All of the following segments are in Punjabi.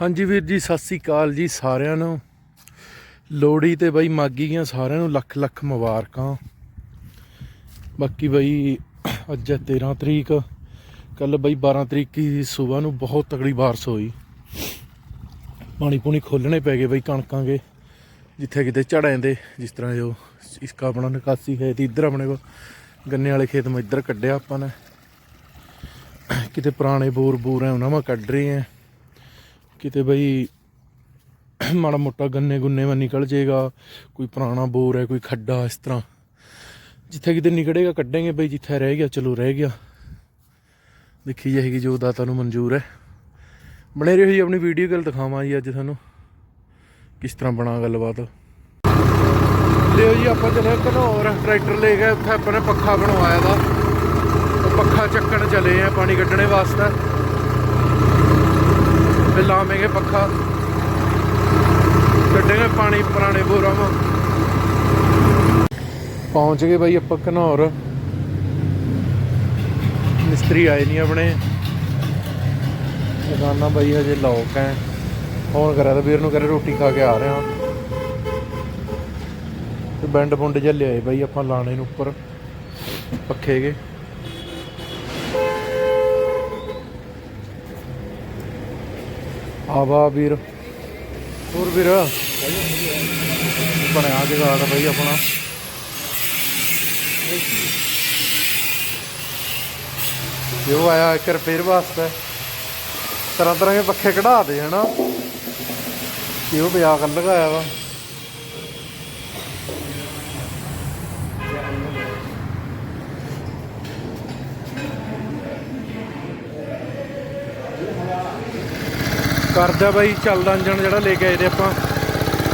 ਹਾਂਜੀ ਵੀਰ ਜੀ, ਸਤਿ ਸ੍ਰੀ ਅਕਾਲ ਜੀ ਸਾਰਿਆਂ ਨੂੰ। ਲੋਹੜੀ ਤੇ ਬਾਈ ਮਾਗੀ ਦੀਆਂ ਸਾਰਿਆਂ ਨੂੰ ਲੱਖ ਲੱਖ ਮੁਬਾਰਕਾਂ। ਬਾਕੀ ਬਾਈ ਅੱਜ ਹੈ 13 ਤਰੀਕ। ਕੱਲ ਬਾਈ 12 ਤਰੀਕ ਦੀ ਸਵੇਰ ਨੂੰ ਬਹੁਤ ਤਗੜੀ ਬਾਰਿਸ਼ ਹੋਈ। ਪਾਣੀ ਪੂਣੀ ਖੋਲਣੇ ਪੈ ਗਏ ਬਾਈ ਕਣਕਾਂ ਕੇ ਜਿੱਥੇ ਕਿਤੇ ਝੜਾਂ ਦੇ ਜਿਸ ਤਰ੍ਹਾਂ ਜੋ ਇਸਕਾ ਆਪਣਾ ਨਿਕਾਸੀ ਹੈ ਤੇ ਇੱਧਰ ਆਪਣੇ ਕੋ ਗੰਨੇ ਵਾਲੇ ਖੇਤ ਮੈਂ ਇੱਧਰ ਕੱਢਿਆ ਆਪਾਂ ਨੇ। ਕਿਤੇ ਪੁਰਾਣੇ ਬੋਰ ਬੂਰ ਹੈ, ਉਹਨਾਂ ਮਾ ਕੱਢ ਰਹੇ ਆ ਕਿਤੇ ਬਈ ਮਾੜਾ ਮੋਟਾ ਗੰਨੇ ਗੁੰਨੇ ਮਾ ਨਿਕਲ ਜਾਏਗਾ ਕੋਈ ਪੁਰਾਣਾ ਬੋਰ ਹੈ, ਕੋਈ ਖੱਡਾ ਇਸ ਤਰ੍ਹਾਂ। ਜਿੱਥੇ ਕਿਤੇ ਨਿਕੜੇਗਾ ਕੱਢਾਂਗੇ ਬਈ, ਜਿੱਥੇ ਰਹਿ ਗਿਆ, ਚਲੋ ਰਹਿ ਗਿਆ। ਦੇਖੀ ਜਾਏਗੀ ਜੋ ਦਾਤਾ ਨੂੰ ਮਨਜ਼ੂਰ ਹੈ। ਬਣੇ ਰਹੋ ਜੀ ਆਪਣੀ ਵੀਡੀਓ ਗੱਲ ਦਿਖਾਵਾਂ ਜੀ ਅੱਜ ਤੁਹਾਨੂੰ। ਕਿਸ ਤਰ੍ਹਾਂ ਬਣਾ ਗੱਲਬਾਤ। ਲਿਓ ਜੀ, ਆਪਾਂ ਚਲੇ ਘਨੌਰ। ਟਰੈਕਟਰ ਲੈ ਕੇ ਉੱਥੇ ਆਪਾਂ ਨੇ ਪੱਖਾ ਬਣਵਾਇਆ ਦਾ। ਪੱਖਾ ਚੱਕਣ ਚਲੇ ਆ ਪਾਣੀ ਕੱਢਣੇ ਵਾਸਤੇ। ਤੇ ਲਾਵੇਂਗੇ ਪੱਖਾ। ਕੱਢੇਗੇ ਪਾਣੀ, ਪੁਰਾਣੇ ਬੋਰਾਂ ਮਾ ਪਹੁੰਚ ਗਏ ਬਾਈ ਆਪਾਂ ਘਨੌਰ। ਮਿਸਤਰੀ ਆਏ ਨਹੀਂ ਆਪਣੇ। ਦੁਕਾਨਾਂ ਬਾਈ ਹਜੇ ਲੋਕ ਹੈ ਫੋਨ ਕਰਿਆ ਤਾਂ ਵੀਰ ਨੂੰ ਕਰੇ ਰੋਟੀ ਖਾ ਕੇ ਆ ਰਹੇ ਹਾਂ। ਤੇ ਬੈਂਡ ਬੁੰਡ ਜਿਹਾ ਲਿਆਏ ਬਾਈ ਆਪਾਂ ਲਾਣੇ ਨੂੰ ਉੱਪਰ। ਪੱਖੇ ਆਵਾ ਵੀਰ। ਹੋਰ ਵੀਰ? ਬਣਿਆ ਜਗਾੜ ਬਈ ਆਪਣਾ। ਜੋ ਆਇਆ ਇੱਕ ਰਿਪੇਅਰ ਵਾਸਤੇ। ਤਰ੍ਹਾਂ ਤਰ੍ਹਾਂ ਦੇ ਪੱਖੇ ਕਢਾ ਦੇ, ਹਨਾ। ਕਿ ਉਹ ਪਿਆ ਕਰ ਲਗਾਇਆ ਵਾ। ਕਰਦਾ ਬਾਈ, ਚੱਲਦਾ ਇੰਜਣ ਜਿਹੜਾ ਲੈ ਕੇ ਆਏ ਤੇ ਆਪਾਂ।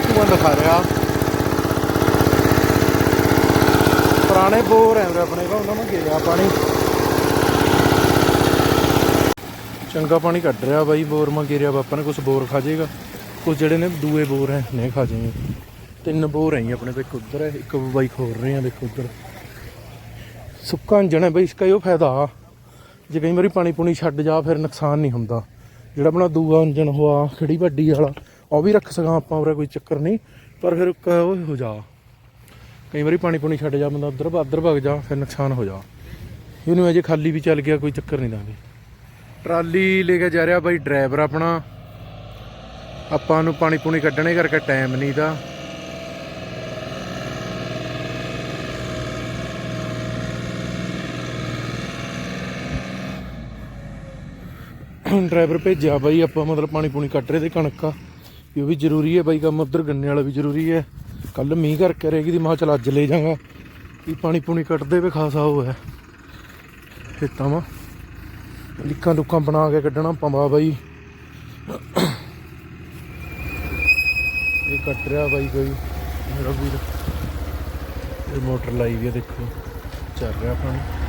ਧੂਆਂ ਦਿਖਾ ਰਿਹਾ। ਪੁਰਾਣੇ ਬੋਰ ਹੈ ਆਪਣੇ ਕੋਲ, ਉਹਨਾਂ ਨੂੰ ਗਿਆ ਪਾਣੀ ਚੰਗਾ ਪਾਣੀ ਕੱਢ ਰਿਹਾ ਬਾਈ, ਬੋਰ ਮਾ ਗਿਰਿਆ ਵਾ ਨੇ ਕੁਝ ਬੋਰ ਖਾ ਜਾਏਗਾ। ਕੁਝ ਜਿਹੜੇ ਨੇ ਦੂਏ ਬੋਰ ਹੈ ਨੇ ਖਾ ਜਾਏਗੇ ਤਿੰਨ ਬੋਰ ਹੈ ਆਪਣੇ ਤੇ, ਇੱਕ ਉੱਧਰ ਹੈ ਇੱਕ ਬਾਈ ਖੋਰ ਰਹੇ ਆ, ਦੇਖੋ ਉੱਧਰ। ਸੁੱਕਾ ਇੰਜਣ ਹੈ ਬਾਈ ਇਸਕਾ ਇਹੋ ਫਾਇਦਾ। ਆ ਜੇ ਕਈ ਵਾਰੀ ਪਾਣੀ ਪੂਣੀ ਛੱਡ ਜਾ, ਫਿਰ ਨੁਕਸਾਨ ਨਹੀਂ ਹੁੰਦਾ। ਜਿਹੜਾ ਆਪਣਾ ਦੂਆ ਇੰਜਨ ਹੋਆ, ਖੜੀ ਵੱਡੀ ਵਾਲਾ, ਉਹ ਵੀ ਰੱਖ ਸਕਾਂ ਆਪਾਂ ਉਰੇ, ਕੋਈ ਚੱਕਰ ਨਹੀਂ। ਪਰ ਫਿਰ ਕ- ਹੋ ਜਾ। ਕਈ ਵਾਰੀ ਪਾਣੀ ਪੂਣੀ ਛੱਡ ਜਾ, ਬੰਦਾ ਉਧਰ ਉੱਧਰ ਭਗ ਜਾ, ਫਿਰ ਨੁਕਸਾਨ ਹੋ ਜਾ। ਇਹਨੂੰ ਅਜੇ ਖਾਲੀ ਵੀ ਚੱਲ ਗਿਆ, ਕੋਈ ਚੱਕਰ ਨਹੀਂ ਦਾਂਗੇ। ਟਰਾਲੀ ਲੈ ਕੇ ਜਾ ਰਿਹਾ ਬਾਈ, ਡਰਾਈਵਰ ਆਪਣਾ। ਆਪਾਂ ਨੂੰ ਪਾਣੀ ਪੂਣੀ ਕੱਢਣੇ ਕਰਕੇ ਟਾਈਮ ਨਹੀਂ ਦਾ। ਡਰਾਈਵਰ ਭੇਜਿਆ ਬਾਈ, ਆਪਾਂ ਮਤਲਬ ਪਾਣੀ ਪੂਣੀ ਕੱਢ ਰਹੇ ਤੇ ਕਣਕ ਕਣਕਾਂ ਇਹ ਵੀ ਜ਼ਰੂਰੀ ਹੈ ਬਾਈ, ਕੰਮ ਉਧਰ ਗੰਨੇ ਵਾਲਾ ਵੀ ਜ਼ਰੂਰੀ ਹੈ। ਕੱਲ ਮੀਂਹ ਕਰਕੇ ਰਹੇਗੀ ਦੀ, ਮਾਂ ਚਲ ਅੱਜ ਲੈ ਜਾਗਾ ਇਹ ਪਾਣੀ ਪੂਣੀ ਕੱਟਦੇ ਵੇ, ਖਾਸਾ ਉਹ ਹੈ। ਖੇਤਾਂ ਵਾ। ਲਿੱਕਾਂ ਲੁੱਕਾਂ ਬਣਾ ਕੇ ਕੱਢਣਾ ਪਵਾ ਬਾਈ। ਇਹ ਕੱਟ ਰਿਹਾ ਬਾਈ ਕੋਈ, ਮੇਰਾ ਵੀਰ। ਇਹ ਮੋਟਰ ਲਾਈ ਵੀ ਦੇਖੋ। ਚੱਲ ਰਿਹਾ ਪਾਣੀ।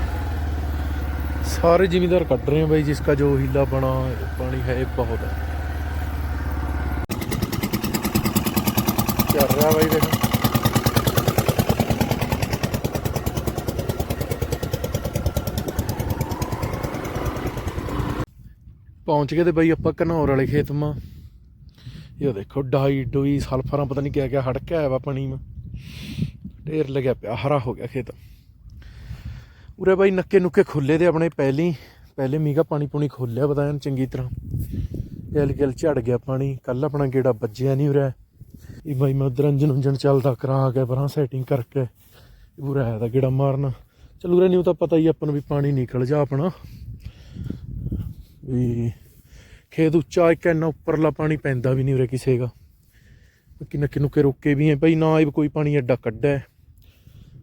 ਸਾਰੇ ਜ਼ਿਮੀਦਾਰ ਕੱਢ ਰਹੇ ਆ ਬਾਈ ਜਿਸਕਾ ਜੋ ਹੀਲਾ ਬਣਾ, ਪਾਣੀ ਹੈ ਬਹੁਤ ਹੈ ਚੱਲ ਰਿਹਾ ਬਾਈ ਦੇਖੋ। ਪਹੁੰਚ ਗਏ ਤੇ ਬਾਈ ਆਪਾਂ ਘਨੌਰ ਵਾਲੇ ਖੇਤ ਮਾ। ਇਹ ਦੇਖੋ ਡਾਈ ਡੋਈ ਸਲਫਰਾਂ, ਪਤਾ ਨਹੀਂ ਕਿਆ ਕਿਆ ਹੜਕਿਆ ਆਇਆ ਵਾ ਪਾਣੀ ਮਾ। ਢੇਰ ਲੱਗਿਆ ਪਿਆ, ਹਰਾ ਹੋ ਗਿਆ ਖੇਤ। ਉਰੇ ਬਾਈ ਨੱਕੇ ਨੁੱਕੇ ਖੁੱਲੇ ਦੇ ਆਪਣੇ ਪਹਿਲੀ, ਪਹਿਲੇ ਮੀਂਹ ਪਾਣੀ ਪੂਣੀ ਖੋਲਿਆ ਪਤਾ ਐਨ ਚੰਗੀ ਤਰ੍ਹਾਂ। ਗਲ ਗਲ ਝੜ ਗਿਆ ਪਾਣੀ ਕੱਲ ਆਪਣਾ ਗੇੜਾ ਵੱਜਿਆ ਨਹੀਂ ਉਰੇ। ਇਹ ਬਾਈ ਮੈਂ ਉਧਰ ਅੰਜਨ ਉਂਜਨ ਚੱਲਦਾ ਕਰਾ ਕੇ ਪਰਾਂ ਸੈਟਿੰਗ ਕਰਕੇ ਪੂਰਾ ਆਇਆ ਦਾ ਗੇੜਾ ਮਾਰਨ। ਚਲ ਉਰੇ ਨਹੀਂ ਤਾਂ ਪਤਾ ਹੀ ਆਪਾਂ ਨੂੰ ਵੀ ਪਾਣੀ ਨਿਕਲ ਜਾ ਆਪਣਾ। ਵੀ ਖੇਤ ਉੱਚਾ ਇੱਕ ਇੰਨਾ ਉੱਪਰਲਾ ਪਾਣੀ ਪੈਂਦਾ ਵੀ ਨਹੀਂ ਉਰੇ ਕਿਸੇ ਦਾ। ਕਿ ਨੱਕੇ ਨੁੱਕੇ ਰੋਕੇ ਵੀ ਹੈ ਭਾਈ ਨਾ ਇਹ ਕੋਈ ਪਾਣੀ ਐਡਾ ਕੱਢਾ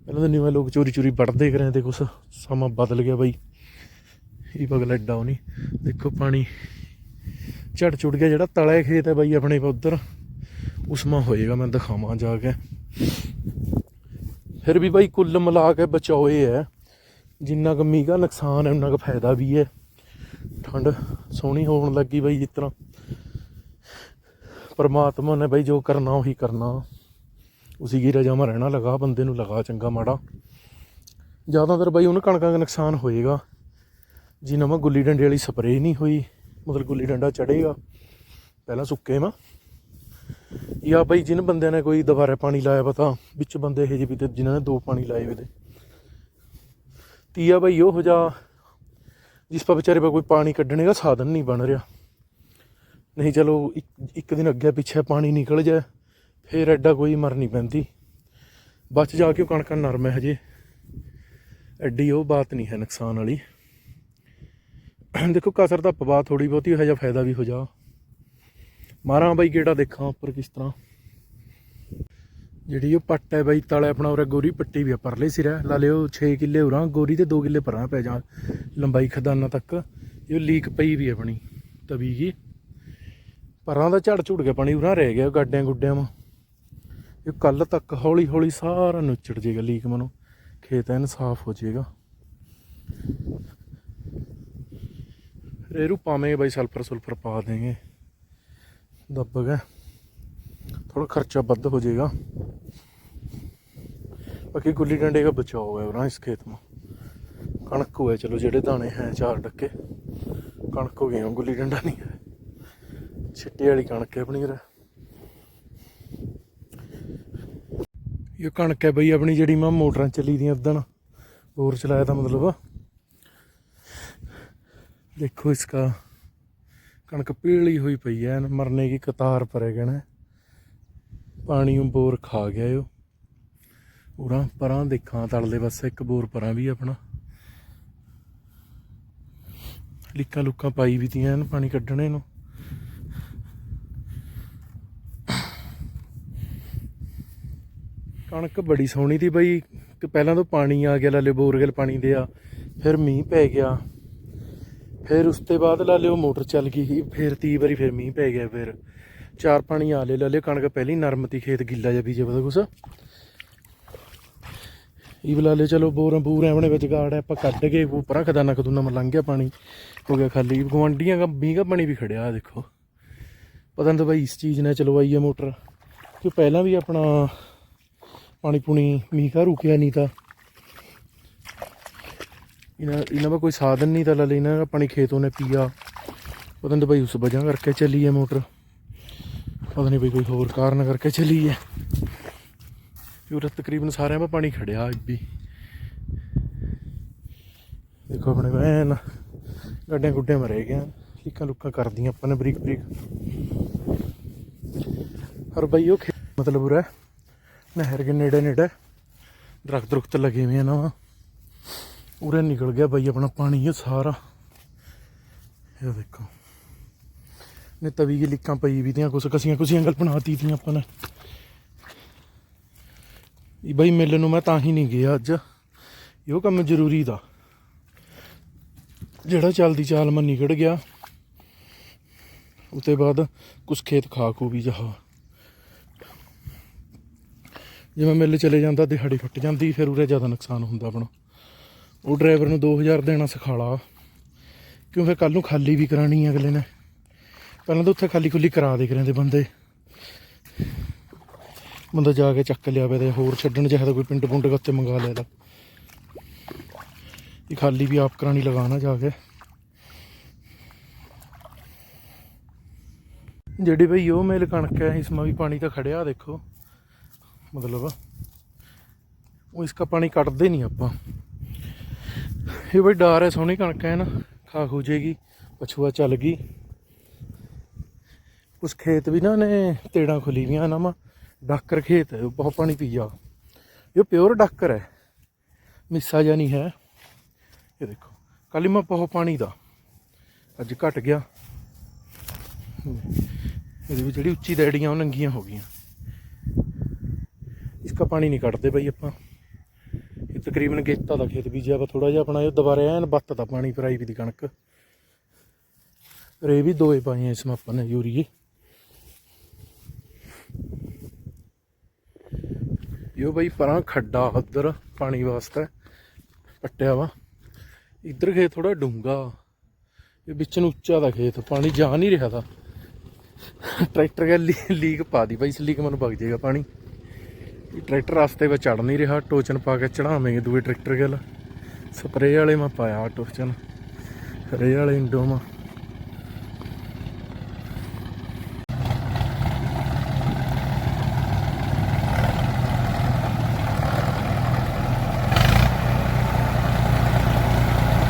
ਪਹਿਲਾਂ ਤਾਂ ਨਿਵੇਂ ਲੋਕ ਚੋਰੀ ਚੋਰੀ ਵੜਦੇ ਕਰੇ ਤੇ ਕੁਛ ਸਮਾਂ ਬਦਲ ਗਿਆ ਬਾਈ। ਇਹ ਬਗਲ ਐਡਾ ਉਹ ਨਹੀਂ ਦੇਖੋ ਪਾਣੀ ਝੜ ਚੁੜ ਗਿਆ, ਜਿਹੜਾ ਤਲੇ ਖੇਤ ਹੈ ਬਾਈ ਆਪਣੇ ਉਧਰ। ਉਸਮਾ ਹੋਏਗਾ, ਮੈਂ ਦਿਖਾਵਾਂ ਜਾ ਕੇ। ਫਿਰ ਵੀ ਬਾਈ ਕੁੱਲ ਮਿਲਾ ਕੇ ਬਚਾਓਏ ਹੈ। ਜਿੰਨਾ ਕੁ ਮੀਂਹ ਦਾ ਨੁਕਸਾਨ ਹੈ, ਉਨਾ ਕੁ ਫਾਇਦਾ ਵੀ ਹੈ। ਠੰਡ ਸੋਹਣੀ ਹੋਣ ਲੱਗੀ ਬਾਈ ਜਿਸ ਤਰ੍ਹਾਂ। ਪਰਮਾਤਮਾ ਨੇ ਬਾਈ ਜੋ ਕਰਨਾ, ਉਹੀ ਕਰਨਾ। ਉਸੇ ਕੀ ਰਜਾ ਰਹਿਣਾ ਲਗਾ, ਬੰਦੇ ਨੂੰ ਲਗਾ ਚੰਗਾ ਮਾੜਾ। ਜ਼ਿਆਦਾਤਰ ਬਾਈ ਉਹਨੂੰ ਕਣਕਾਂ ਦਾ ਨੁਕਸਾਨ ਹੋਏਗਾ। ਜਿਨ੍ਹਾਂ ਮਾ ਗੁੱਲੀ ਡੰਡੇ ਵਾਲੀ ਸਪਰੇਅ ਨਹੀਂ ਹੋਈ, ਮਤਲਬ ਗੁੱਲੀ ਡੰਡਾ ਚੜੇਗਾ ਪਹਿਲਾਂ ਸੁੱਕੇ ਮਾ। ਜਾਂ ਬਈ ਜਿਨ ਬੰਦਿਆਂ ਨੇ ਕੋਈ ਦੁਬਾਰਾ ਪਾਣੀ ਲਾਇਆ ਪਤਾ ਵਿੱਚ ਬੰਦੇ ਇਹ ਜਿਹੇ ਵੀ ਤੇ ਜਿਨ੍ਹਾਂ ਨੇ ਦੋ ਪਾਣੀ ਲਾਏ ਵੇ ਤੇ। ਤੀਆ ਬਈ ਉਹ ਜਾ, ਜਿਸ ਪਾ ਵਿਚਾਰੇ ਪਾ ਕੋਈ ਪਾਣੀ ਕੱਢਣੇ ਦਾ ਸਾਧਨ ਨਹੀਂ ਬਣ ਰਿਹਾ। ਨਹੀਂ ਚਲੋ, ਇੱਕ ਇੱਕ ਦਿਨ ਅੱਗੇ ਪਿੱਛੇ ਪਾਣੀ ਨਿਕਲ ਜਾਏ। ਫੇਰ ਐਡਾ ਕੋਈ ਮਰ ਨਹੀਂ ਪੈਂਦੀ। ਬਚ ਜਾ ਕੇ ਉਹ ਕਣਕਾਂ ਨਰਮ ਹੈ ਹਜੇ। ਐਡੀ ਉਹ ਬਾਤ ਨਹੀਂ ਹੈ ਨੁਕਸਾਨ ਵਾਲੀ। ਦੇਖੋ, ਕਸਰ ਤਾਂ ਪਵਾ ਥੋੜੀ ਬਹੁਤੀ ਹੋ ਜਾ ਫਾਇਦਾ ਵੀ ਹੋ ਜਾ। ਮਾਰਾਂ ਬਾਈ ਕਿਹੜਾ ਦੇਖਾਂ ਉੱਪਰ ਕਿਸ ਤਰ੍ਹਾਂ। ਜਿਹੜੀ ਉਹ ਪੱਟ ਹੈ ਬਾਈ, ਤਾਲੇ ਆਪਣਾ ਉਰੇ, ਗੋਰੀ ਪੱਟੀ ਵੀ ਆ, ਪਰਲੇ ਸਿਰ। ਹੈ ਲਾ ਲਿਓ 6 ਕਿੱਲੇ ਉਰਾਂ, ਗੋਰੀ ਤੇ 2 ਕਿੱਲੇ ਪਰਾਂ ਪੈ ਜਾ ਲੰਬਾਈ ਖਦਾਨਾ ਤੱਕ। ਇਹ ਲੀਕ ਪਈ ਵੀ ਹੈ ਆਪਣੀ ਤਵੀ ਕੀ ਪਰਾਂ ਦਾ ਝੜ ਝੁੜ ਗਿਆ ਪਾਣੀ ਉਰਾਂ ਰਹਿ ਗਿਆ ਗਾਡਿਆਂ ਗੁੱਡਿਆਂ ਮਾ ਇਹ ਕੱਲ ਤੱਕ ਹੌਲੀ ਹੌਲੀ ਸਾਰਾ ਨੁੱਚੜ ਜੇਗਾ ਲੀਕ ਮਨੋਂ, ਖੇਤ ਐਨ ਸਾਫ਼ ਹੋ ਜਾਏਗਾ ਰੇਰੂ ਪਾਵੇਂ ਬਾਈ ਸਲਫਰ ਸੁਲਫਰ ਪਾ ਦੇਗੇ। ਦੱਬ ਗਿਆ ਥੋੜਾ ਖਰਚਾ ਵੱਧ ਹੋ ਜਾਏਗਾ ਬਾਕੀ ਗੁੱਲੀ ਡੰਡੇ ਦਾ ਬਚਾਓ ਹੈ ਉਹਨਾਂ ਇਸ ਖੇਤ ਮਾ। ਕਣਕ ਹੋਏ, ਚਲੋ ਜਿਹੜੇ ਦਾਣੇ ਹੈ ਚਾਰ ਡੱਕੇ, ਕਣਕ ਹੋ ਗਈ ਗੁੱਲੀ ਡੰਡਾ ਨਹੀਂ ਹੈ। ਛਿੱਟੇ ਵਾਲੀ ਕਣਕ ਹੈ ਆਪਣੀ ਯਾਰ ਇਹ ਕਣਕ ਹੈ ਬਈ ਆਪਣੀ ਜਿਹੜੀ ਮੈਂ ਮੋਟਰਾਂ ਚੱਲੀ ਦੀਆਂ ਉਦਣ। ਬੋਰ ਚਲਾਇਆ ਤਾਂ ਮਤਲਬ। ਦੇਖੋ ਇਸਕਾ ਕਣਕ ਪੀਲੀ ਹੋਈ ਪਈ ਹੈ ਮਰਨੇ ਕੀ ਕਤਾਰ ਪਰੇ ਗਣਾ ਪਾਣੀ ਉਹ ਬੋਰ ਖਾ ਗਿਆ ਇਹ ਉਰਾਂ ਪਰਾਂ ਦੇਖਾਂ, ਤਲਦੇ ਬਸ ਇੱਕ ਬੋਰ ਪਰਾਂ ਵੀ ਆਪਣਾ। ਲਿੱਕਾਂ ਲੁੱਕਾਂ ਪਾਈ ਵੀ ਤੀਆਂ ਪਾਣੀ ਕੱਢਣੇ ਨੂੰ। ਕਣਕ ਬੜੀ ਸੋਹਣੀ ਦੀ ਬਈ ਕਿ ਪਹਿਲਾਂ ਤੋਂ ਪਾਣੀ ਆ ਗਿਆ ਲਾਲੇ ਬੋਰਗਲ ਪਾਣੀ ਦੇ ਆ, ਫਿਰ ਮੀਂਹ ਪੈ ਗਿਆ। ਫਿਰ ਉਸ ਤੋਂ ਬਾਅਦ ਲਾਲੇ ਉਹ ਮੋਟਰ ਚੱਲ ਗਈ ਫਿਰ ਤੀ ਵਾਰੀ ਫਿਰ ਮੀਂਹ ਪੈ ਗਿਆ ਫਿਰ। ਚਾਰ ਪਾਣੀ ਆ ਲੈ ਲਾਲੇ ਕਣਕ ਪਹਿਲੀ ਨਰਮ ਤੀ, ਖੇਤ ਗਿੱਲਾ ਜਿਹਾ ਬੀਜੇ ਪਤਾ ਕੁਛ। ਇਹ ਬਲਾਲੇ ਚਲੋ ਬੋਰਾਂ ਬੂਰਾਂ ਆਪਣੇ ਵਿੱਚ ਗਾੜ ਆਪਾਂ ਕੱਢ ਕੇ ਉੱਪਰਾਂ ਖਦਾਨਾ ਖਦੂਨਾ ਮ ਲੰਘ ਗਿਆ ਪਾਣੀ, ਹੋ ਗਿਆ ਖਾਲੀ। ਗਵਾਂਡੀਆਂ ਦਾ ਮੀਂਹ ਪਾਣੀ ਵੀ ਖੜਿਆ, ਆਹ ਦੇਖੋ। ਪਤਾ ਨਹੀਂ ਤਾਂ ਬਾਈ ਇਸ ਚੀਜ਼ ਨੇ ਚਲਵਾਈ ਆ ਮੋਟਰ, ਕਿ ਪਹਿਲਾਂ ਵੀ ਆਪਣਾ ਪਾਣੀ ਪੂਣੀ ਮੀਂਹ ਕਾ ਰੁਕਿਆ ਨਹੀਂ ਤਾਂ। ਇਹਨਾਂ ਇਹਨਾਂ ਦਾ ਕੋਈ ਸਾਧਨ ਨਹੀਂ ਤਾਂ ਲੈ ਇਹਨਾਂ ਦਾ ਪਾਣੀ ਖੇਤੋਂ ਨੇ ਪੀਆ। ਪਤਾ ਨਹੀਂ ਭਾਈ ਉਸ ਵਜ੍ਹਾ ਕਰਕੇ ਚੱਲੀ ਹੈ ਮੋਟਰ। ਪਤਾ ਨਹੀਂ ਭਾਈ ਕੋਈ ਹੋਰ ਕਾਰਨ ਕਰਕੇ ਚਲੀ ਹੈ। ਪੂਰਾ ਤਕਰੀਬਨ ਸਾਰਿਆਂ ਦਾ ਪਾਣੀ ਖੜਿਆ ਅੱਜ ਵੀ। ਦੇਖੋ ਆਪਣੇ ਕੋਲ ਐਨ ਗੱਡਿਆਂ ਗੁੱਡਿਆਂ ਮਰੇ ਗਏ ਲੀਕਾਂ ਲੁੱਕਾਂ ਕਰਦੀਆਂ ਆਪਾਂ ਨੇ ਬਰੀਕ ਬਰੀਕ ਹਰ ਬਈ ਉਹ ਖੇ- ਮਤਲਬ ਉਰੇ ਨਹਿਰ ਦੇ ਨੇੜੇ ਨੇੜੇ। ਦਰਖਤ ਦਰਖਤ ਲੱਗੇ ਹੋਏ ਨਾ। ਉਰੇ ਨਿਕਲ ਗਿਆ ਬਈ ਆਪਣਾ ਪਾਣੀ ਇਹ ਸਾਰਾ। ਇਹ ਦੇਖੋ। ਨੇ ਤਵੀ ਦੀ ਲਿੱਕਾਂ ਪਈ ਵੀ ਦੀਆਂ, ਕੁਛ ਕਸੀਆਂ ਕੁਸੀਆਂ ਗਲ ਬਣਾਤੀ ਤੀਆਂ ਆਪਾਂ ਨੇ। ਇਹ ਬਈ ਮਿਲ ਨੂੰ ਮੈਂ ਤਾਂ ਹੀ ਨਹੀਂ ਗਿਆ ਅੱਜ। ਇਹੋ ਕੰਮ ਜ਼ਰੂਰੀ ਦਾ। ਜਿਹੜਾ ਚਲਦੀ ਚਾਲ ਮੈਂ ਨਿਕੜ ਗਿਆ। ਉਤੇ ਬਾਅਦ ਕੁਛ ਖੇਤ ਖਾ ਖੂ ਵੀ ਜਹਾ। ਜਿਵੇਂ ਮਿੱਲ ਚਲੇ ਜਾਂਦਾ, ਦਿਹਾੜੀ ਫੁੱਟ ਜਾਂਦੀ, ਫਿਰ ਉਰੇ ਜ਼ਿਆਦਾ ਨੁਕਸਾਨ ਹੁੰਦਾ ਆਪਣਾ। ਉਹ ਡਰਾਈਵਰ ਨੂੰ 2000 ਦੇਣਾ ਸਿਖਾਲਾ ਕਿਉਂ ਫਿਰ ਕੱਲ ਨੂੰ ਖਾਲੀ ਵੀ ਕਰਾਣੀ ਹੈ ਅਗਲੇ ਨੇ? ਪਹਿਲਾਂ ਤਾਂ ਉੱਥੇ ਖਾਲੀ ਖੁੱਲੀ ਕਰਾ ਦੇ ਕਰਾਂਦੇ ਬੰਦੇ। ਬੰਦਾ ਜਾ ਕੇ ਚੱਕ ਲਿਆਵੇ ਤੇ ਹੋਰ ਛੱਡਣ ਚਾਹੇ ਤਾਂ ਕੋਈ ਪਿੰਡ ਪੁੰਡ ਗੱਤੇ ਮੰਗਾ ਲਿਆ ਇਹ ਖਾਲੀ ਵੀ ਆਪ ਕਰਾਣੀ ਲਗਾਣਾ ਜਾ ਕੇ। ਜਿਹੜੀ ਭਈ ਉਹ ਮੇਲ ਕਣਕ ਹੈ ਇਸਮਾ ਵੀ ਪਾਣੀ ਤਾਂ ਖੜਿਆ ਦੇਖੋ। ਮਤਲਬ ਉਹ ਇਸਕਾ ਪਾਣੀ ਕੱਟਦੇ ਨਹੀਂ ਆਪਾਂ। ਇਹ ਬਈ ਡਰ ਹੈ ਸੋਹਣੀ ਕਣਕ ਹੈ ਨਾ ਖਾ ਖੂ ਜੇਗੀ ਪਛੂਆ ਚੱਲ ਗਈ। ਉਸ ਖੇਤ ਵੀ ਨਾ ਨੇ ਤੇੜਾਂ ਖੁੱਲੀ ਵੀਆਂ ਨਾ ਮਾ ਡਾਕਰ ਖੇਤ ਹੈ, ਉਹ ਬਹੁਤ ਪਾਣੀ ਪੀਆ ਇਹ ਪਿਓਰ ਡਾਕਰ ਹੈ ਮਿੱਸਾ ਜਾਂ ਨਹੀਂ ਹੈ। ਇਹ ਦੇਖੋ ਕੱਲ੍ਹ ਮੈਂ ਬਹੁਤ ਪਾਣੀ ਦਾ ਅੱਜ ਘਟ ਗਿਆ। ਇਹਦੇ ਵਿੱਚ ਜਿਹੜੀ ਉੱਚੀ ਦੈੜੀਆਂ ਉਹ ਨੰਗੀਆਂ ਹੋ ਗਈਆਂ। ਇਸਕਾ ਪਾਣੀ ਨਹੀਂ ਕੱਢਦੇ ਬਈ ਆਪਾਂ। ਇਹ ਤਕਰੀਬਨ ਗੇਤਾ ਦਾ ਖੇਤ ਬੀਜਿਆ ਵਾ ਥੋੜਾ ਜਿਹਾ ਆਪਣਾ, ਇਹ ਦੁਬਾਰੇ ਐਨ ਬੱਤ ਦਾ ਪਾਣੀ ਪਰਾਈ ਵੀ ਦੀ ਕਣਕ। ਰੇ ਵੀ ਦੋਏ ਪਾਈਆਂ ਇਸ ਮਾਪਨ ਨੇ ਯੂਰੀਏ। ਯੋ ਬਈ ਪਰਾਂ ਖੱਡਾ ਉੱਧਰ ਪਾਣੀ ਵਾਸਤੇ ਪੱਟਿਆ ਵਾ। ਇੱਧਰ ਖੇਤ ਥੋੜਾ ਡੂੰਗਾ ਇਹ ਵਿੱਚ ਨੂੰ ਉੱਚਾ ਦਾ ਖੇਤ, ਪਾਣੀ ਜਾ ਨਹੀਂ ਰਿਹਾ ਦਾ। ਟਰੈਕਟਰ ਗਿਆ ਲੀਕ ਪਾ ਦੀ ਬਾਈ, ਇਸ ਲੀਕ ਮੈਨੂੰ ਵਗ ਜਾਏਗਾ ਪਾਣੀ। ਟਰੈਕਟਰ ਰਸਤੇ ਵਿੱਚ ਚੜ ਨਹੀਂ ਰਿਹਾ, ਟੋਚਨ ਪਾ ਕੇ ਚੜਾਵਾਂਗੇ ਦੂਏ ਟਰੈਕਟਰ ਗੱਲ ਸਪਰੇ ਵਾਲੇ ਮੈਂ ਪਾਇਆ ਟੋਚਨ। ਰੇ ਵਾਲੇ ਇੰਡੋਮਾ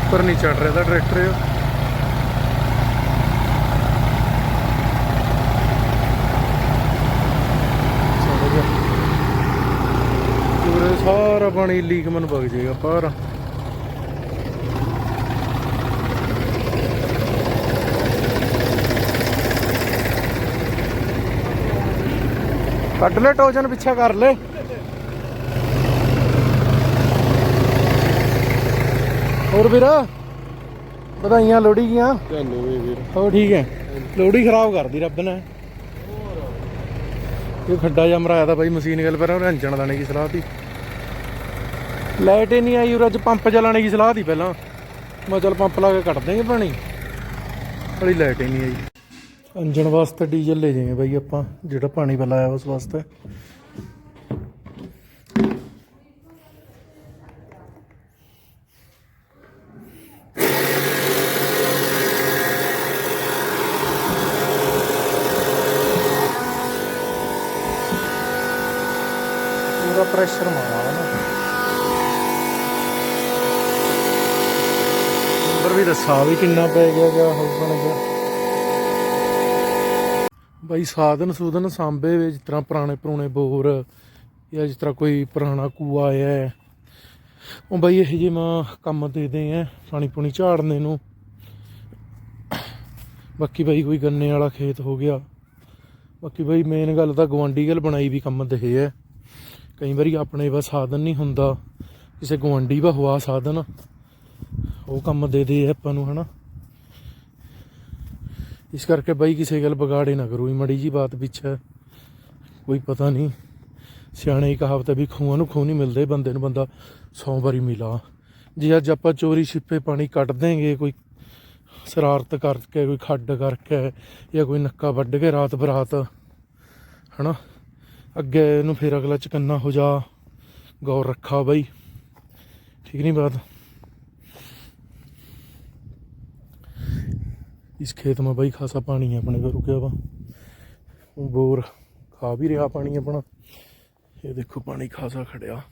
ਉੱਪਰ ਨਹੀਂ ਚੜ ਰਿਹਾ ਦਾ ਟਰੈਕਟਰ। ਇਹ ਸਾਰਾ ਪਾਣੀ ਲੀਕ ਮਨ ਵਗ ਜਾਏਗਾ ਪਰ ਕੱਢ ਲੈ ਟੋਜਨ ਪਿੱਛਾ ਕਰ ਲੈ। ਹੋਰ ਵੀਰ ਵਧਾਈਆਂ ਲੋੜੀ ਗੀਆਂ ਤੁਹਾਨੂੰ ਵੀ ਵੀਰ। ਹੋ ਠੀਕ ਹੈ? ਲੋੜੀ ਖਰਾਬ ਕਰਦੀ ਰੱਬ ਨੇ। ਇਹ ਖੱਡਾ ਜਾਂ ਮਰਾਇਆ ਤਾਂ ਬਾਈ ਮਸ਼ੀਨ ਗੱਲ ਪਰ ਉਹ ਲਾਣੇ ਦੀ ਸਲਾਹ ਤੀ ਲਾਈਟ ਹੀ ਨਹੀਂ ਆਈ ਉਹ ਅੱਜ ਪੰਪ ਚਲਾਣੇ ਦੀ ਸਲਾਹ ਤੀ ਪਹਿਲਾਂ। ਮੈਂ ਚੱਲ ਪੰਪ ਲਾ ਕੇ ਕੱਢ ਦੇਂਗੇ ਪਾਣੀ। ਬੜੀ ਲਾਈਟ ਹੀ ਨਹੀਂ ਆਈ। ਇੰਜਣ ਵਾਸਤੇ ਡੀਜ਼ਲ ਲੈ ਜਾਵਾਂਗੇ ਬਾਈ ਆਪਾਂ, ਜਿਹੜਾ ਪਾਣੀ ਵਾਲਾ ਆਇਆ ਉਸ ਵਾਸਤੇ। ਪੂਰਾ ਪ੍ਰੈਸ਼ਰ ਮਾਰਾ ਨਾ ਸਾਹ ਵੀ ਕਿੰਨਾ ਪੈ ਗਿਆ ਗਿਆ ਹੋ ਬਣ ਗਿਆ? ਬਾਈ ਸਾਧਨ ਸੂਦਨ ਸਾਂਬੇ ਵਿੱਚ ਜਿਸ ਤਰ੍ਹਾਂ ਪੁਰਾਣੇ ਪੁਰਾਣੇ ਬੋਰ ਜਾਂ ਜਿਸ ਤਰ੍ਹਾਂ ਕੋਈ ਪੁਰਾਣਾ ਕੂਆ ਆਇਆ ਹੈ। ਉਹ ਬਾਈ ਇਹ ਜਿਹੇ ਮੈਂ ਕੰਮ ਦੇਦੇ ਆ, ਪਾਣੀ ਪੂਣੀ ਝਾੜਨੇ ਨੂੰ। ਬਾਕੀ ਬਾਈ ਕੋਈ ਗੰਨੇ ਵਾਲਾ ਖੇਤ ਹੋ ਗਿਆ। ਬਾਕੀ ਬਈ ਮੇਨ ਗੱਲ ਤਾਂ ਗਵਾਂਡੀ ਗੱਲ ਬਣਾਈ ਵੀ ਕੰਮ ਦੇ ਹੈ। ਕਈ ਵਾਰੀ ਆਪਣੇ ਵਾ ਸਾਧਨ ਨਹੀਂ ਹੁੰਦਾ। ਕਿਸੇ ਗਵਾਂਡੀ ਵਾ ਹਵਾ ਸਾਧਨ। ਉਹ ਕੰਮ ਦੇ ਦੇ ਆਪਾਂ ਨੂੰ, ਹਨਾ। ਇਸ ਕਰਕੇ ਬਾਈ ਕਿਸੇ ਗੱਲ ਵਿਗਾੜੇ ਨਾ ਕਰੋ ਮੜੀ ਜੀ ਬਾਤ ਪਿੱਛੇ ਕੋਈ ਪਤਾ ਨਹੀਂ ਸਿਆਣੇ ਕਹਾਵਤ ਵੀ ਖੂਹਾਂ ਨੂੰ ਖੂਹ ਨਹੀਂ ਮਿਲਦੇ, ਬੰਦੇ ਨੂੰ ਬੰਦਾ 100 ਵਾਰੀ ਮਿਲਾ। ਜੇ ਅੱਜ ਆਪਾਂ ਚੋਰੀ ਛਿੱਪੇ ਪਾਣੀ ਕੱਢ ਦੇਂਗੇ, ਕੋਈ ਸ਼ਰਾਰਤ ਕਰਕੇ, ਕੋਈ ਖੱਡ ਕਰਕੇ, ਜਾਂ ਕੋਈ ਨੱਕਾ ਵੱਢ ਕੇ ਰਾਤ ਬਰਾਤ, ਹਨਾ। ਅੱਗੇ ਇਹਨੂੰ ਫਿਰ ਅਗਲਾ ਚਕੰਨਾ ਹੋ ਜਾ। ਗੌਰ ਰੱਖਾ ਬਾਈ। ਠੀਕ ਨਹੀਂ ਬਾਤ? ਇਸ ਖੇਤ में ਬਾਈ ਖਾਸਾ ਪਾਣੀ ਹੈ ਆਪਣੇ ਕੋਲ ਰੁਕਿਆ ਵਾ। ਉਹ ਬੋਰ ਖਾ ਵੀ ਰਿਹਾ ਪਾਣੀ ਆਪਣਾ। ਇਹ ਦੇਖੋ ਪਾਣੀ ਖਾਸਾ ਖੜਿਆ।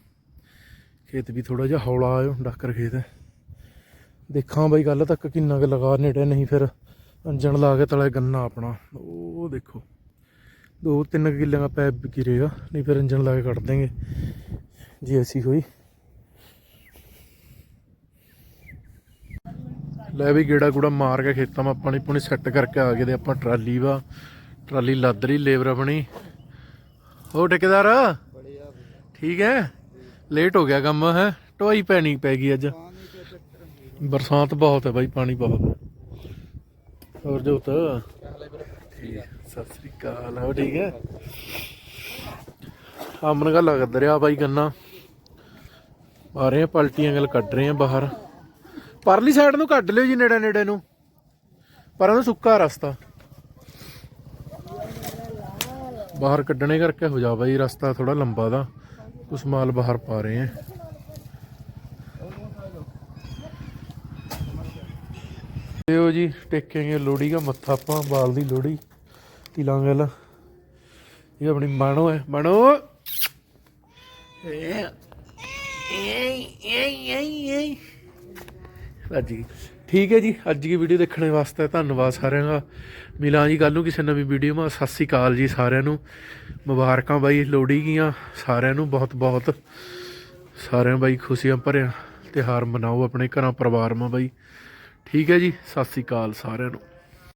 ਖੇਤ ਵੀ ਥੋੜਾ ਜਿਹਾ ਹੌਲਾ ਆਇਓ, ਡਾਕਰ ਖੇਤ। ਹੈ ਦੇਖਾਂ ਬਾਈ ਗੱਲ ਤੱਕ ਕਿੰਨਾ ਕੁ ਲਗਾ ਨੇੜੇ, ਨਹੀਂ ਫਿਰ ਅੰਜਣ ਲਾ ਕੇ ਤਲੇ ਗੰਨਾ ਆਪਣਾ। ਉਹ ਦੇਖੋ, ਦੋ ਤਿੰਨ ਕਿੱਲੇ ਕਿੱਲਿਆਂ ਦਾ ਪੈਪ ਗਿਰੇਗਾ ਨਹੀਂ ਫਿਰ ਇੰਜਣ ਲਾ ਕੇ ਕੱਢ ਦੇਗੇ ਜੇ ਐਸੀ ਹੋਈ ਲੈ ਵੀ ਗੇੜਾ ਗੂੜਾ ਮਾਰ ਕੇ ਖੇਤਾਂ ਮਾ ਪਾਣੀ ਪੂਣੀ ਸੈੱਟ ਕਰਕੇ ਆ ਗਏ ਤੇ ਆਪਾਂ ਟਰਾਲੀ ਵਾ। ਟਰਾਲੀ ਲੱਦ ਰਹੀ ਲੇਬਰ ਆਪਣੀ। ਹੋ ਠੇਕੇਦਾਰ? ਠੀਕ ਹੈ? ਲੇਟ ਹੋ ਗਿਆ ਕੰਮ, ਹੈ? ਢੋਈ ਪੈਣੀ ਪੈ ਗਈ ਅੱਜ। ਬਰਸਾਤ ਬਹੁਤ ਹੈ ਬਾਈ, ਪਾਣੀ ਬਹੁਤ ਹੈ। ਹੋਰ ਜੋਤ? ਠੀਕ, ਸਤਿ ਸ੍ਰੀ ਅਕਾਲ। ਹੋ ਠੀਕ ਹੈ? ਆਮਨ ਗੱਲ ਲੱਗ ਰਿਹਾ ਬਾਈ ਗੰਨਾ। ਆ ਰਹੇ ਆ, ਪਲਟੀਆਂ ਗੱਲ ਕੱਢ ਰਹੇ ਆ ਬਾਹਰ। ਪਰਲੀ ਸਾਈਡ ਨੂੰ ਕੱਢ ਲਿਓ ਜੀ ਨੇੜੇ ਨੇੜੇ ਨੂੰ। ਪਰ ਉਹਨੂੰ ਸੁੱਕਾ ਰਸਤਾ। ਬਾਹਰ ਕੱਢਣੇ ਕਰਕੇ ਹੋ ਜਾ ਬਾਈ, ਰਸਤਾ ਥੋੜਾ ਲੰਬਾ ਦਾ। ਕੁਛ ਮਾਲ ਬਾਹਰ ਪਾ ਰਹੇ ਆ। ਲਿਓ ਜੀ, ਟੇਕੇਂਗੇ ਲੋੜੀ ਦਾ ਮੱਥਾ ਆਪਾਂ, ਬਾਲ ਦੀ ਲੋੜੀ ਤਿਲਾਂ ਇਹ ਆਪਣੀ ਬਾਣੋ ਹੈ। ਬਾਣੋ ਅੱਜ ਕੀ? ਠੀਕ ਹੈ ਜੀ, ਅੱਜ ਦੀ ਵੀਡੀਓ ਦੇਖਣ ਵਾਸਤੇ ਧੰਨਵਾਦ ਸਾਰਿਆਂ ਦਾ। ਮਿਲਾਂ ਜੀ ਕੱਲ ਨੂੰ ਕਿਸੇ ਨਵੀਂ ਵੀਡੀਓ ਮਾ। ਸਤਿ ਸ੍ਰੀ ਅਕਾਲ ਜੀ ਸਾਰਿਆਂ ਨੂੰ। ਮੁਬਾਰਕਾਂ ਬਾਈ, ਲੋਹੜੀ ਗੀਆਂ ਸਾਰਿਆਂ ਨੂੰ ਬਹੁਤ ਬਹੁਤ। ਸਾਰਿਆਂ ਬਾਈ ਖੁਸ਼ੀਆਂ ਭਰਿਆ। ਤਿਉਹਾਰ ਮਨਾਓ ਆਪਣੇ ਘਰਾਂ ਪਰਿਵਾਰ ਮਾ ਬਾਈ। ਠੀਕ ਹੈ ਜੀ, ਸਤਿ ਸ੍ਰੀ ਅਕਾਲ ਸਾਰਿਆਂ ਨੂੰ।